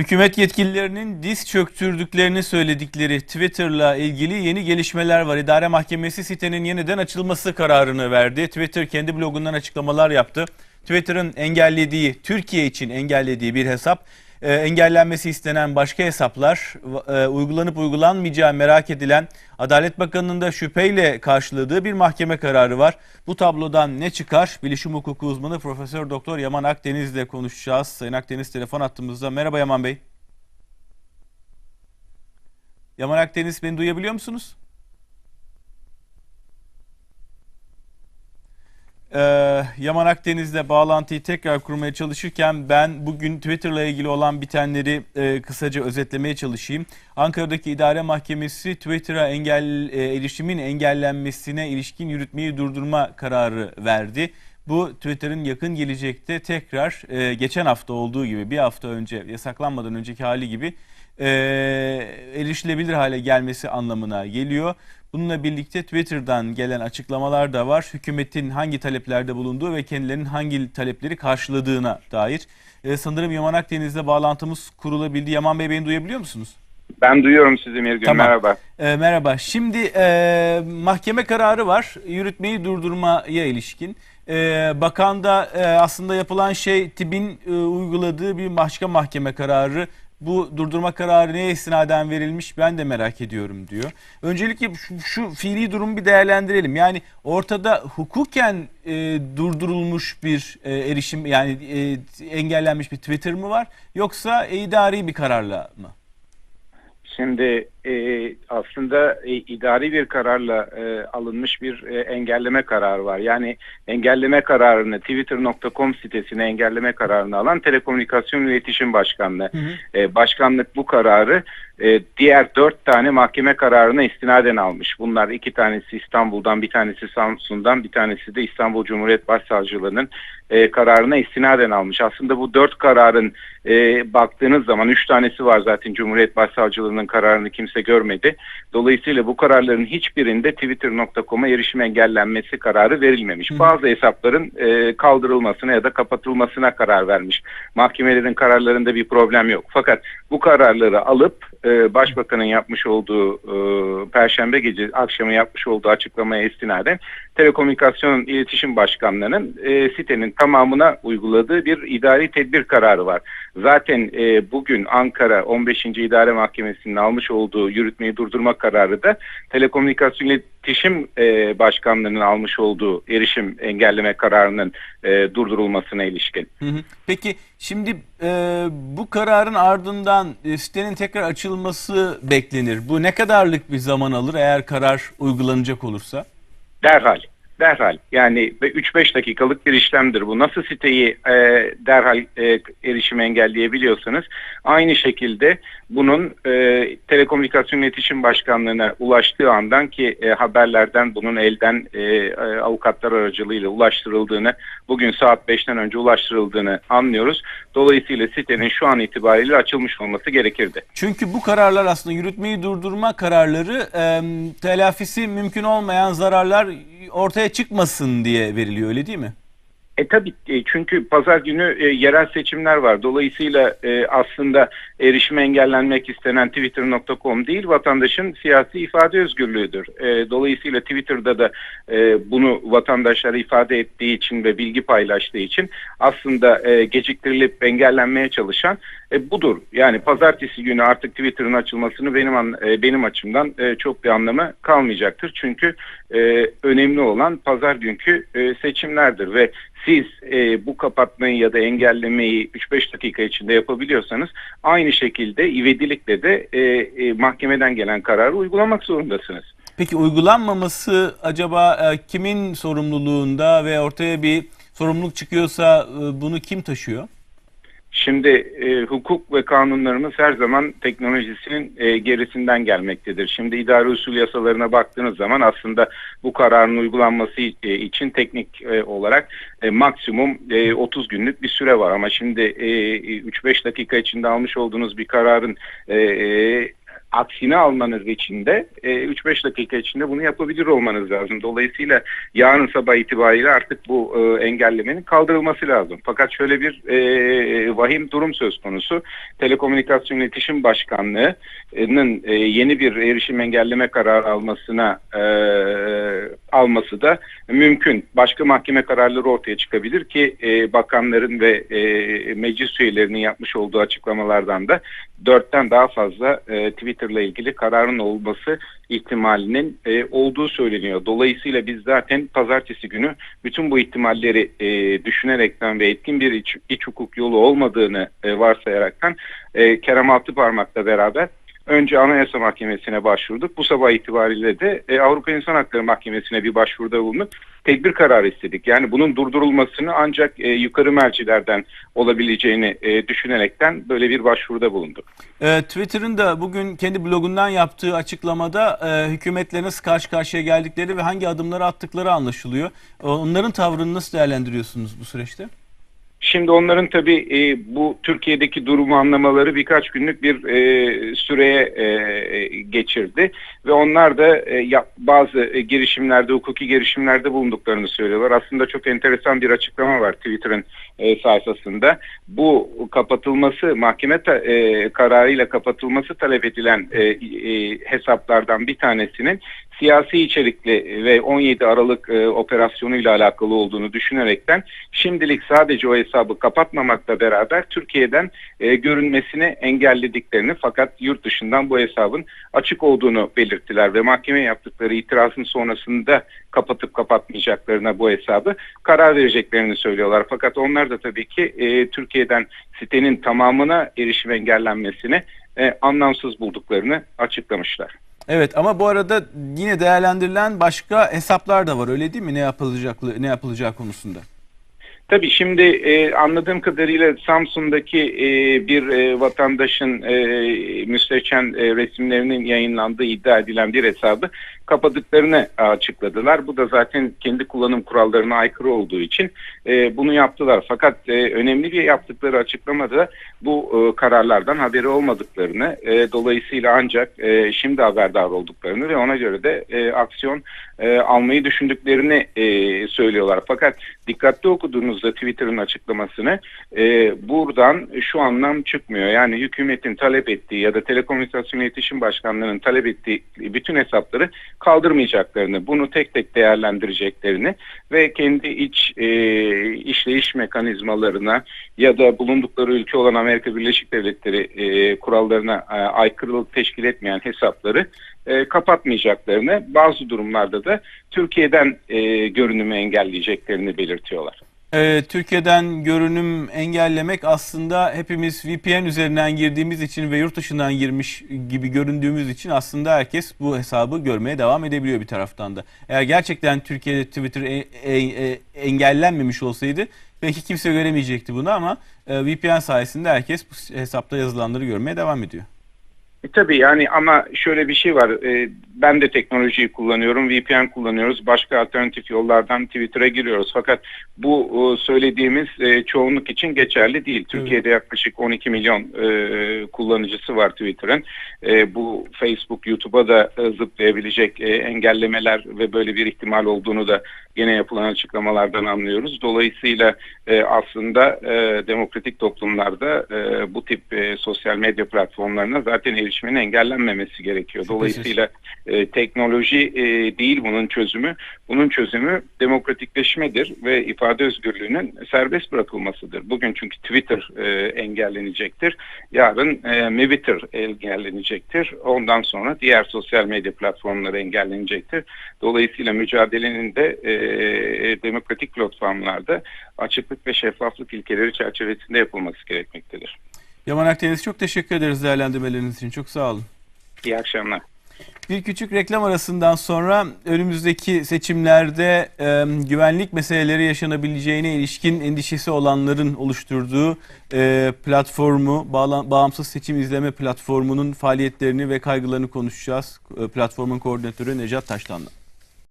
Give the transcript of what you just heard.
Hükümet yetkililerinin diz çöktürdüklerini söyledikleri Twitter'la ilgili yeni gelişmeler var. İdare Mahkemesi sitenin yeniden açılması kararını verdi. Twitter kendi blogundan açıklamalar yaptı. Twitter'ın engellediği, Türkiye için engellediği bir hesap, e, engellenmesi istenen başka hesaplar, e, uygulanıp uygulanmayacağı merak edilen Adalet Bakanı'nın da şüpheyle karşıladığı bir mahkeme kararı var. Bu tablodan ne çıkar? Bilişim hukuku uzmanı Profesör Doktor Yaman Akdeniz ile konuşacağız. Sayın Akdeniz telefon attığımızda. Merhaba Yaman Bey. Yaman Akdeniz beni duyabiliyor musunuz? Ee, Yaman Akdeniz'le bağlantıyı tekrar kurmaya çalışırken ben bugün Twitter'la ilgili olan bitenleri e, kısaca özetlemeye çalışayım. Ankara'daki idare mahkemesi Twitter'a engel e, erişimin engellenmesine ilişkin yürütmeyi durdurma kararı verdi. Bu Twitter'ın yakın gelecekte tekrar e, geçen hafta olduğu gibi bir hafta önce yasaklanmadan önceki hali gibi e, erişilebilir hale gelmesi anlamına geliyor. Bununla birlikte Twitter'dan gelen açıklamalar da var. Hükümetin hangi taleplerde bulunduğu ve kendilerinin hangi talepleri karşıladığına dair. Ee, sanırım Yaman Akdeniz'le bağlantımız kurulabildi. Yaman Bey beni duyabiliyor musunuz? Ben duyuyorum sizi Mirgün. Tamam. Merhaba. Ee, merhaba. Şimdi e, mahkeme kararı var. Yürütmeyi durdurmaya ilişkin. Ee, bakan da e, aslında yapılan şey TİB'in e, uyguladığı bir başka mahkeme kararı. Bu durdurma kararı neye istinaden verilmiş ben de merak ediyorum diyor. Öncelikle şu, şu fiili durumu bir değerlendirelim. Yani ortada hukuken e, durdurulmuş bir e, erişim yani e, engellenmiş bir Twitter mı var yoksa idari bir kararla mı? Şimdi e, aslında e, idari bir kararla e, alınmış bir e, engelleme kararı var. Yani engelleme kararını twitter.com sitesine engelleme kararını alan Telekomünikasyon İletişim Başkanlığı. Hı hı. E, başkanlık bu kararı e, diğer dört tane mahkeme kararına istinaden almış. Bunlar iki tanesi İstanbul'dan, bir tanesi Samsun'dan, bir tanesi de İstanbul Cumhuriyet Başsavcılığı'nın e, kararına istinaden almış. Aslında bu dört kararın e, baktığınız zaman üç tanesi var zaten Cumhuriyet Başsavcılığı'nın kararını kimse görmedi. Dolayısıyla bu kararların hiçbirinde Twitter.com'a erişim engellenmesi kararı verilmemiş. Hı. Bazı hesapların e, kaldırılmasına ya da kapatılmasına karar vermiş. Mahkemelerin kararlarında bir problem yok. Fakat bu kararları alıp e, Başbakanın yapmış olduğu e, Perşembe gece akşamı yapmış olduğu açıklamaya istinaden Telekomünikasyon İletişim Başkanlığı'nın e, sitenin tamamına uyguladığı bir idari tedbir kararı var. Zaten e, bugün Ankara 15. İdare Mahkemesi'nin almış olduğu yürütmeyi durdurma kararı da Telekomünikasyon İletişim e, Başkanlığı'nın almış olduğu erişim engelleme kararının e, durdurulmasına ilişkin. Hı hı. Peki şimdi e, bu kararın ardından e, sitenin tekrar açılması beklenir. Bu ne kadarlık bir zaman alır eğer karar uygulanacak olursa? Derhal. Derhal. Yani ve 3-5 dakikalık bir işlemdir bu. Nasıl siteyi e, derhal e, erişimi engelleyebiliyorsanız aynı şekilde bunun e, Telekomünikasyon İletişim Başkanlığı'na ulaştığı andan ki e, haberlerden bunun elden e, e, avukatlar aracılığıyla ulaştırıldığını bugün saat 5'ten önce ulaştırıldığını anlıyoruz. Dolayısıyla sitenin şu an itibariyle açılmış olması gerekirdi. Çünkü bu kararlar aslında yürütmeyi durdurma kararları e, telafisi mümkün olmayan zararlar ortaya çıkmasın diye veriliyor öyle değil mi? E tabii e, çünkü pazar günü e, yerel seçimler var. Dolayısıyla e, aslında erişime engellenmek istenen twitter.com değil vatandaşın siyasi ifade özgürlüğüdür. E, dolayısıyla Twitter'da da e, bunu vatandaşlara ifade ettiği için ve bilgi paylaştığı için aslında e, geciktirilip engellenmeye çalışan e, budur. Yani pazartesi günü artık Twitter'ın açılmasını benim an, e, benim açımdan e, çok bir anlamı kalmayacaktır. Çünkü e, önemli olan pazar günkü e, seçimlerdir ve siz e, bu kapatmayı ya da engellemeyi 3-5 dakika içinde yapabiliyorsanız aynı şekilde ivedilikle de e, e, mahkemeden gelen kararı uygulamak zorundasınız. Peki uygulanmaması acaba e, kimin sorumluluğunda ve ortaya bir sorumluluk çıkıyorsa e, bunu kim taşıyor? Şimdi e, hukuk ve kanunlarımız her zaman teknolojisinin e, gerisinden gelmektedir. Şimdi idari usul yasalarına baktığınız zaman aslında bu kararın uygulanması e, için teknik e, olarak e, maksimum e, 30 günlük bir süre var. Ama şimdi e, 3-5 dakika içinde almış olduğunuz bir kararın e, e, aksine almanız için de e, 3-5 dakika içinde bunu yapabilir olmanız lazım. Dolayısıyla yarın sabah itibariyle artık bu e, engellemenin kaldırılması lazım. Fakat şöyle bir e, vahim durum söz konusu. Telekomünikasyon İletişim Başkanlığı'nın e, yeni bir erişim engelleme kararı almasına e, alması da mümkün. Başka mahkeme kararları ortaya çıkabilir ki e, bakanların ve e, meclis üyelerinin yapmış olduğu açıklamalardan da dörtten daha fazla e, Twitter'la ilgili kararın olması ihtimalinin e, olduğu söyleniyor. Dolayısıyla biz zaten pazartesi günü bütün bu ihtimalleri e, düşünerekten ve etkin bir iç, iç hukuk yolu olmadığını e, varsayaraktan e, Kerem Altıparmak'la beraber önce Anayasa Mahkemesi'ne başvurduk. Bu sabah itibariyle de e, Avrupa İnsan Hakları Mahkemesi'ne bir başvuruda bulunduk. Tedbir kararı istedik. Yani bunun durdurulmasını ancak e, yukarı mercilerden olabileceğini e, düşünerekten böyle bir başvuruda bulunduk. E, Twitter'ın da bugün kendi blogundan yaptığı açıklamada e, hükümetle nasıl karşı karşıya geldikleri ve hangi adımları attıkları anlaşılıyor. E, onların tavrını nasıl değerlendiriyorsunuz bu süreçte? Şimdi onların tabii e, bu Türkiye'deki durumu anlamaları birkaç günlük bir e, süreye e, geçirdi ve onlar da e, ya, bazı e, girişimlerde, hukuki girişimlerde bulunduklarını söylüyorlar. Aslında çok enteresan bir açıklama var Twitter'ın e, sayfasında. Bu kapatılması, mahkeme ta, e, kararıyla kapatılması talep edilen e, e, hesaplardan bir tanesinin siyasi içerikli ve 17 Aralık e, operasyonuyla alakalı olduğunu düşünerekten şimdilik sadece o hesabı kapatmamakla beraber Türkiye'den e, görünmesini engellediklerini fakat yurt dışından bu hesabın açık olduğunu belirttiler ve mahkeme yaptıkları itirazın sonrasında kapatıp kapatmayacaklarına bu hesabı karar vereceklerini söylüyorlar. Fakat onlar da tabii ki e, Türkiye'den sitenin tamamına erişim engellenmesini e, anlamsız bulduklarını açıklamışlar. Evet ama bu arada yine değerlendirilen başka hesaplar da var öyle değil mi ne yapılacak ne yapılacağı konusunda? Tabii şimdi e, anladığım kadarıyla Samsun'daki e, bir e, vatandaşın e, müstehcen e, resimlerinin yayınlandığı iddia edilen bir hesabı kapadıklarını açıkladılar. Bu da zaten kendi kullanım kurallarına aykırı olduğu için e, bunu yaptılar. Fakat e, önemli bir yaptıkları açıklamada bu e, kararlardan haberi olmadıklarını, e, dolayısıyla ancak e, şimdi haberdar olduklarını ve ona göre de e, aksiyon e, almayı düşündüklerini e, söylüyorlar. Fakat dikkatli okuduğunuzda Twitter'ın açıklamasını e, buradan şu anlam çıkmıyor. Yani hükümetin talep ettiği ya da Telekomünikasyon İletişim Başkanlığı'nın talep ettiği bütün hesapları kaldırmayacaklarını, bunu tek tek değerlendireceklerini ve kendi iç e, işleyiş mekanizmalarına ya da bulundukları ülke olan Amerika Birleşik Devletleri e, kurallarına e, aykırılık teşkil etmeyen hesapları e, kapatmayacaklarını, bazı durumlarda da Türkiye'den e, görünümü engelleyeceklerini belirtiyorlar. Ee, Türkiye'den görünüm engellemek aslında hepimiz VPN üzerinden girdiğimiz için ve yurt dışından girmiş gibi göründüğümüz için aslında herkes bu hesabı görmeye devam edebiliyor bir taraftan da. Eğer gerçekten Türkiye'de Twitter e- e- e- engellenmemiş olsaydı belki kimse göremeyecekti bunu ama e, VPN sayesinde herkes bu hesapta yazılanları görmeye devam ediyor. E, tabii yani ama şöyle bir şey var. E, ben de teknolojiyi kullanıyorum. VPN kullanıyoruz. Başka alternatif yollardan Twitter'a giriyoruz. Fakat bu e, söylediğimiz e, çoğunluk için geçerli değil. Türkiye'de yaklaşık 12 milyon e, kullanıcısı var Twitter'ın. E, bu Facebook, YouTube'a da e, zıplayabilecek e, engellemeler ve böyle bir ihtimal olduğunu da gene yapılan açıklamalardan anlıyoruz. Dolayısıyla e, aslında e, demokratik toplumlarda e, bu tip e, sosyal medya platformlarına zaten erişimin engellenmemesi gerekiyor. Dolayısıyla e, teknoloji e, değil bunun çözümü. Bunun çözümü demokratikleşmedir ve ifade özgürlüğünün serbest bırakılmasıdır. Bugün çünkü Twitter e, engellenecektir. Yarın e, Twitter engellenecektir. Ondan sonra diğer sosyal medya platformları engellenecektir. Dolayısıyla mücadelenin de e, demokratik platformlarda açıklık ve şeffaflık ilkeleri çerçevesinde yapılması gerekmektedir. Yaman Akdeniz çok teşekkür ederiz değerlendirmeleriniz için. Çok sağ olun. İyi akşamlar. Bir küçük reklam arasından sonra önümüzdeki seçimlerde e, güvenlik meseleleri yaşanabileceğine ilişkin endişesi olanların oluşturduğu e, platformu, bağla, bağımsız seçim izleme platformunun faaliyetlerini ve kaygılarını konuşacağız. E, platformun koordinatörü Necat Taştan'la.